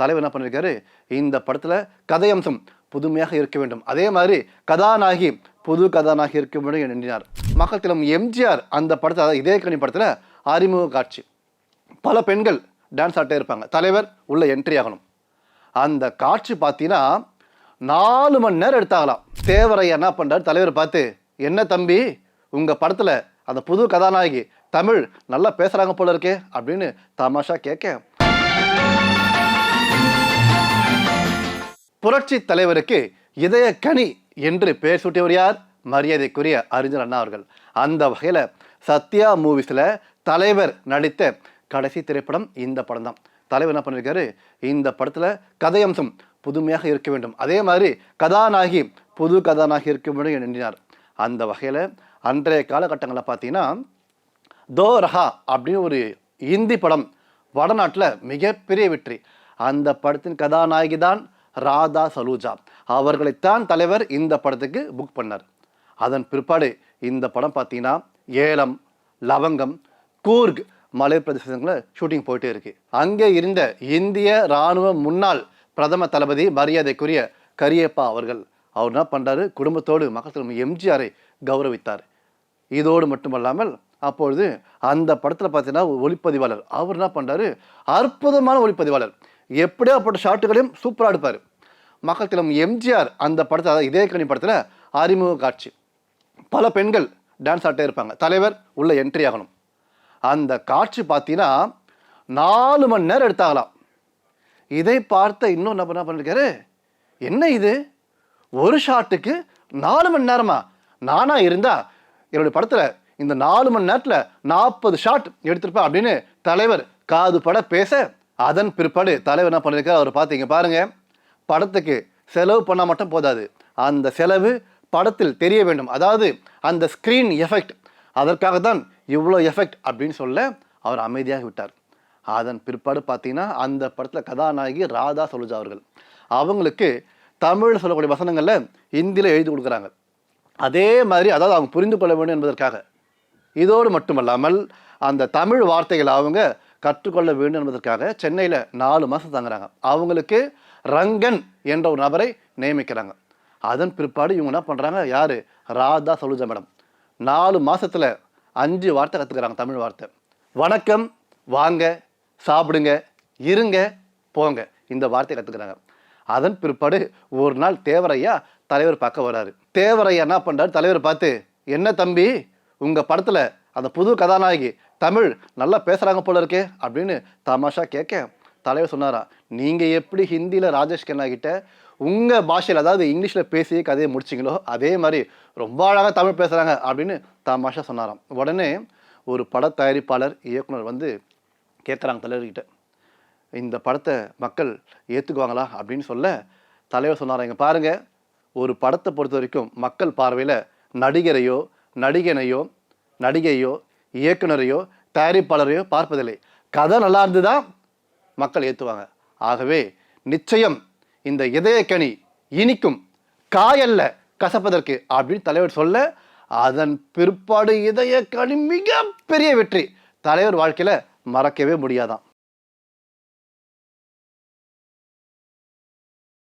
தலைவர் என்ன பண்ணியிருக்காரு இந்த படத்தில் கதையம்சம் புதுமையாக இருக்க வேண்டும். அதே மாதிரி கதாநாயகி புது கதாநாயகி இருக்க வேண்டும் என்று எண்ணினார். மக்கள் திலம் எம்ஜிஆர் அந்த படத்தில் அதாவது இதே கணி படத்தில் அறிமுக காட்சி. பல பெண்கள் டான்ஸ் ஆட்டே இருப்பாங்க. தலைவர் உள்ள என்ட்ரி ஆகணும். அந்த காட்சி பார்த்தீங்கன்னா நாலு மணி நேரம் எடுத்தாகலாம். தேவரையா என்ன பண்ணுறாரு தலைவர் பார்த்து என்ன தம்பி உங்கள் படத்தில் அந்த புது கதாநாயகி தமிழ் நல்லா பேசுகிறாங்க போல இருக்கே அப்படின்னு தமாஷா கேட்க. புரட்சி தலைவருக்கு இதய கனி என்று பெயர் சூட்டியவர் யார்? மரியாதைக்குரிய அறிஞர் அண்ணா அவர்கள். அந்த வகையில் சத்யா மூவிஸில் தலைவர் நடித்த கடைசி திரைப்படம் இந்த படம் தான் தலைவர் என்ன பண்ணியிருக்காரு இந்த படத்தில் கதையம்சம் புதுமையாக இருக்க வேண்டும். அதே மாதிரி கதாநாயகி புது கதாநாயகி இருக்க வேண்டும் என்று எண்ணினார். அந்த வகையில் அன்றைய காலகட்டங்களில் பார்த்தீங்கன்னா தோ ரஹா அப்படின்னு ஒரு இந்தி படம் வடநாட்டில் மிகப்பெரிய வெற்றி. அந்த படத்தின் கதாநாயகி தான் ராதா சலூஜா. அவர்களைத்தான் தலைவர் இந்த படத்துக்கு புக் பண்ணார். அதன் பிற்பாடு இந்த படம் பார்த்தீங்கன்னா ஏலம் லவங்கம் கூர்க் மலை பிரதேசங்களில் ஷூட்டிங் போயிட்டே இருக்கு. அங்கே இருந்த இந்திய இராணுவ முன்னாள் பிரதம தளபதி மரியாதைக்குரிய கரியப்பா அவர்கள் அவர் என்ன பண்ணுறாரு குடும்பத்தோடு மக்கள் எம்ஜிஆரை கௌரவித்தார். இதோடு மட்டுமல்லாமல் அப்பொழுது அந்த படத்தில் பார்த்தீங்கன்னா ஒளிப்பதிவாளர் அவர் என்ன பண்ணுறாரு அற்புதமான ஒளிப்பதிவாளர். எப்படியாப்பட்ட ஷாட்டுகளையும் சூப்பராக எடுப்பார். மக்கள் திலம் எம்ஜிஆர் அந்த படத்தில் அதாவது இதே கணி படத்தில் அறிமுக காட்சி. பல பெண்கள் டான்ஸ் ஆட்டே இருப்பாங்க. தலைவர் உள்ள என்ட்ரி ஆகணும். அந்த காட்சி பார்த்தீங்கன்னா நாலு மணி நேரம் எடுத்தாகலாம். இதை பார்த்த இன்னும் என்ன பண்ண பண்ணிருக்காரு? என்ன இது? ஒரு ஷாட்டுக்கு நாலு மணி நேரமா? நானாக இருந்தால் என்னுடைய படத்தில் இந்த நாலு மணி நேரத்தில் நாற்பது ஷாட் எடுத்திருப்பேன் அப்படின்னு தலைவர் காது பட பேச அதன் பிற்பாடு தலைவர் என்ன பண்ணியிருக்காரு அவர் பார்த்தீங்க பாருங்கள் படத்துக்கு செலவு பண்ணால் மட்டும் போதாது. அந்த செலவு படத்தில் தெரிய வேண்டும். அதாவது அந்த ஸ்க்ரீன் எஃபெக்ட் அதற்காக தான் இவ்வளோ எஃபெக்ட் அப்படின்னு சொல்ல அவர் அமைதியாக விட்டார். அதன் பிற்பாடு பார்த்தீங்கன்னா அந்த படத்தில் கதாநாயகி ராதா சலுஜா அவர்கள். அவங்களுக்கு தமிழ் சொல்லக்கூடிய வசனங்களில் ஹிந்தியில் எழுதி கொடுக்குறாங்க. அதே மாதிரி அதாவது அவங்க புரிந்து கொள்ள வேண்டும் என்பதற்காக. இதோடு மட்டுமல்லாமல் அந்த தமிழ் வார்த்தைகளை அவங்க கற்றுக்கொள்ள வேண்டும் என்பதற்காக சென்னையில் நாலு மாதம் தங்குறாங்க. அவங்களுக்கு ரங்கன் என்ற ஒரு நபரை நியமிக்கிறாங்க. அதன் பிற்பாடு இவங்க என்ன பண்ணுறாங்க யார்? ராதா சலுஜா மேடம். நாலு மாதத்தில் அஞ்சு வார்த்தை கற்றுக்குறாங்க தமிழ் வார்த்தை. வணக்கம் வாங்க சாப்பிடுங்க இருங்க போங்க. இந்த வார்த்தை கற்றுக்குறாங்க அதன் பிற்பாடு ஒரு நாள் தேவரையா தலைவர் பார்க்க வராரு. தேவரையா என்ன பண்ணுறாரு தலைவர் பார்த்து என்ன தம்பி உங்கள் படத்தில் அந்த புது கதாநாயகி தமிழ் நல்லா பேசுகிறாங்க போல இருக்கே அப்படின்னு தமாஷா கேட்க தலைவர் சொன்னாரா நீங்கள் எப்படி ஹிந்தியில் ராஜேஷ் கண்ணா கிட்ட உங்கள் பாஷையில் அதாவது இங்கிலீஷில் பேசி கதையை முடிச்சிங்களோ அதே மாதிரி ரொம்ப அழகாக தமிழ் பேசுகிறாங்க அப்படின்னு தமாஷா சொன்னாராம். உடனே ஒரு பட தயாரிப்பாளர் இயக்குனர் வந்து கேட்குறாங்க தலைவர்கிட்ட இந்த படத்தை மக்கள் ஏற்றுக்குவாங்களா அப்படின்னு சொல்ல தலைவர் சொன்னார் இங்க பாருங்கள் ஒரு படத்தை பொறுத்த வரைக்கும் மக்கள் பார்வையில் நடிகரையோ நடிகனையோ நடிகையோ இயக்குனரையோ தயாரிப்பாளரையோ பார்ப்பதில்லை. கதை நல்லா இருந்து தான் மக்கள் ஏற்றுவாங்க ஆகவே நிச்சயம் இந்த இதயக்கனி இனிக்கும் காயல்ல கசப்பதற்கு அப்படின்னு தலைவர் சொல்ல அதன் பிற்பாடு இதயக்கனி மிகப்பெரிய வெற்றி. தலைவர் வாழ்க்கையில் மறக்கவே முடியாதான்.